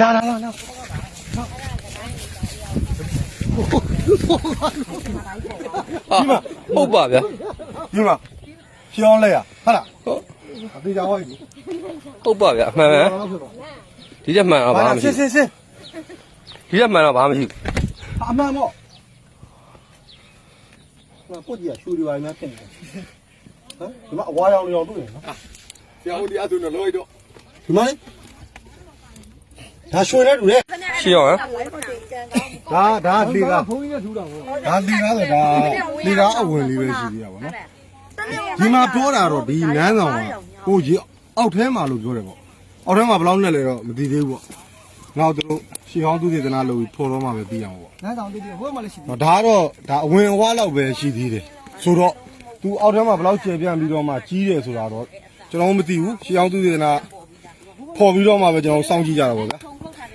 လာလာလာလာဒီမှာဟုတ်ပါဗျာဒီမှာရှင်းအောင်လဲရဟုတ်လားဟုတ်အသေးချာဟောပြီဟုတ်ပါဗျာအမှန်ပဲဒီချက်မှန်တော့ဘာမှမရှိရှင်းရှင်းရှင်းဒီချက်မှန်တော့ဘာမှမရှိအမှန်ပေါ့ဟိုပုတ်ကြီးကရှူရီပါများဖြစ်နေတယ်ဟမ်ဒီမှာအဝါရောင်ရောင်တွေ့ရနော်ဆရာဦးဒီအတူနော်လို့တော့ဒီမှာလေ ဒါရွှေတဲ့တူလေရှင်းအောင်ဟမ်ဒါဒါလေကဘုန်းကြီးကထူတာပေါ့ဒါလေကားဆိုဒါလေကားအဝင်လေးပဲရှိသေးတာပေါ့နော်ဒီမှာပြောတာတော့ဒီနန်းဆောင်ကကိုကြီးအောက်ထဲမှာလို့ပြောတယ်ပေါ့အောက်ထဲမှာဘယ်လောက်နဲ့လဲတော့မသိသေးဘူးပေါ့ငါတို့တို့ရှီဟောင်းသူသေသနာလို့ဖော်တော့မှပဲပြီးအောင်ပေါ့နန်းဆောင်တိတိဟိုမှာလည်းရှိတယ်။ဒါကတော့ဒါအဝင်အဝါလောက်ပဲရှိသေးတယ်။ဆိုတော့ तू အောက်ထဲမှာဘယ်လောက်ကျေပြန့်ပြီးတော့မှကြီးတယ်ဆိုတာတော့ကျွန်တော်မသိဘူး။ရှေးအောင်သူသေနာပေါ်ပြီးတော့မှပဲကျွန်တော်စောင့်ကြည့်ကြတာပေါ့ဗျာ။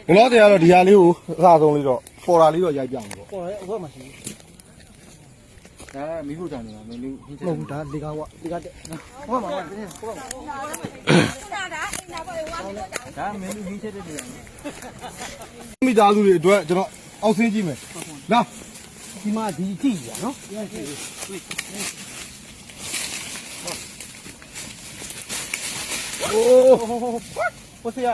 ဘလော့တွေကတော့ဒီဟာလေးကိုအစားဆုံးလေးတော့ပေါ်တာလေးတော့ရိုက်ပြအောင်ပေါ့ပေါ်ရဲဟိုမှာရှိတယ်ဒါမီးဖို့တန်နေတာမင်းလေးဟင်းမဟုတ်ဘူးဒါလေကားဝလေကားတဲ့ဟိုမှာဟိုမှာဟိုမှာဒါမင်းလေးဟင်းချက်တဲ့နေရာ။မိသားစုတွေအတွက်ကျွန်တော်အောက်ဆင်းကြည့်မယ်။လာဒီမှာဒီကြည့်ရနော်အိုးဟိုဆရာ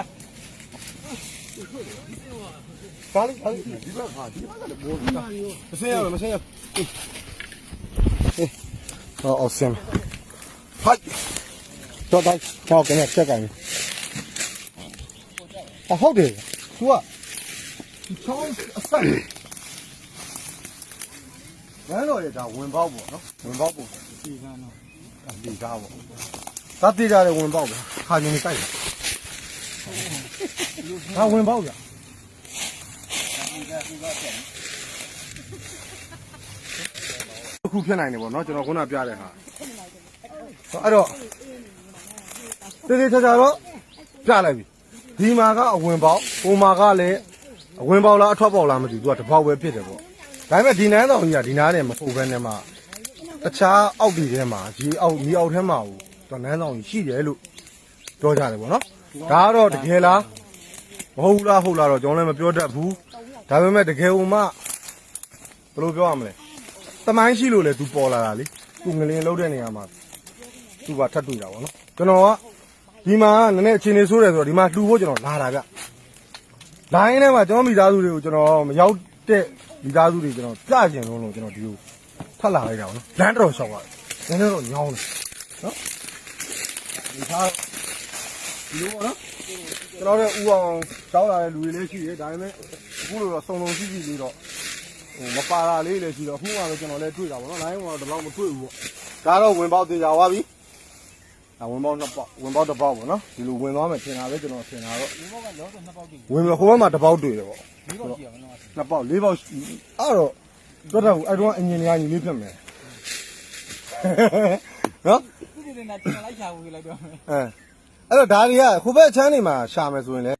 ဒါလေးဒါလေးဒီဘက်ဟာဒီဘက်ကလည်းဘောကြီးတာမဆင်းရမဆင်းရဟေးအော်ဆင်းဟိုက်တော့တော့တော့ကနေချက်ကန်အဟုတ်တယ်သူကဒီချောင်းအဆက်ဝမ်းတော်ရဒါဝင်ပေါက်ပေါ့နော်ဝင်ပေါက်ပေါ့ဒီကနော်ဒီကားပေါ့သတ်တိကြတဲ့ဝင်ပေါက်ပဲခါကျင်နေတိုက်တယ် ဒါဝင်ပေါက်ဗျအခုဖြစ်နိုင်တယ်ပေါ့နော်ကျွန်တော်ခုနပြတဲ့ဟာအဲ့တော့တေးသေးချာချာတော့ပြလိုက်ပြီဒီမှာကအဝင်ပေါက်ဟိုမှာကလည်းအဝင်ပေါက်လားအထွက်ပေါက်လားမသိဘူးသူကတစ်ပေါက်ပဲဖြစ်တယ်ပေါ့ဒါပေမဲ့ဒီနန်းတော်ကြီးကဒီနားနဲ့မဟုတ်ဘဲနဲ့မှတခြားအောက်ဒီထဲမှာဒီအောက်ဒီအောက်ထဲမှာဟိုသူကနန်းတော်ကြီးရှိတယ်လို့ပြောကြတယ်ပေါ့နော် ဒါကတော့တကယ်လားမဟုတ်ဘူးလားဟုတ်လားတော့ကျွန်တော်လည်းမပြောတတ်ဘူးဒါပေမဲ့တကယ်ဟိုမှဘယ်လိုပြောရမလဲတမိုင်းရှိလို့လေသူပေါ်လာတာလေသူငလင်လုံးတဲ့နေရာမှာသူကထပ်တွေ့တာပေါ့နော်ကျွန်တော်ကဒီမှာနည်းနည်းအခြေအနေဆိုးတယ်ဆိုတော့ဒီမှာလှူဖို့ကျွန်တော်လာတာဗျလိုင်းထဲမှာကျွန်တော်မိသားစုတွေကိုကျွန်တော်မရောက်တဲ့မိသားစုတွေကျွန်တော်ပြကျင်လို့လို့ကျွန်တော်ဒီလိုဖတ်လာလိုက်တာပေါ့နော်လမ်းတော်လျှောက်ရတယ်နည်းနည်းတော့ညောင်းတယ်နော်ဒီသား ဒီလိုပေါ့နော်ကျွန်တော်တို့ဥအောင်တောင်းလာတဲ့လူတွေလည်းရှိတယ်ဒါပေမဲ့အခုလိုတော့စုံစုံကြည့်ကြည့်လေးတော့ဟိုမပါတာလေးလည်းရှိတော့အခုမှပဲကျွန်တော်လည်းတွေ့တာပေါ့နော်လိုင်းကတော့တော့မတွေ့ဘူးပေါ့ဒါတော့ဝင်ပေါက်သေးကြသွားပြီအဝင်ပေါက်နှစ်ပေါက်ဝင်ပေါက်တစ်ပေါက်ပေါ့နော်ဒီလိုဝင်သွားမယ်ထင်တာပဲကျွန်တော်ထင်တာတော့ဒီဘောကလောကနှစ်ပေါက်ကြည့်ဝင်ပြီးဟိုဘက်မှာတစ်ပေါက်တွေ့တယ်ပေါ့ဒီဘောကြည့်အောင်နော်နှစ်ပေါက်လေးပေါက်ရှိအဲ့တော့တော်တော်အဲ့တော့အင်ဂျင်နီယာညီလေးဖြစ်မယ်နော်သူတွေနဲ့တင်လိုက်ချာဘူးလိုက်တော့မယ်အဲ အဲ့တော့ဒါတွေကဟိုဘက်ချမ်းနေမှာရှာမယ်ဆိုရင်လည်း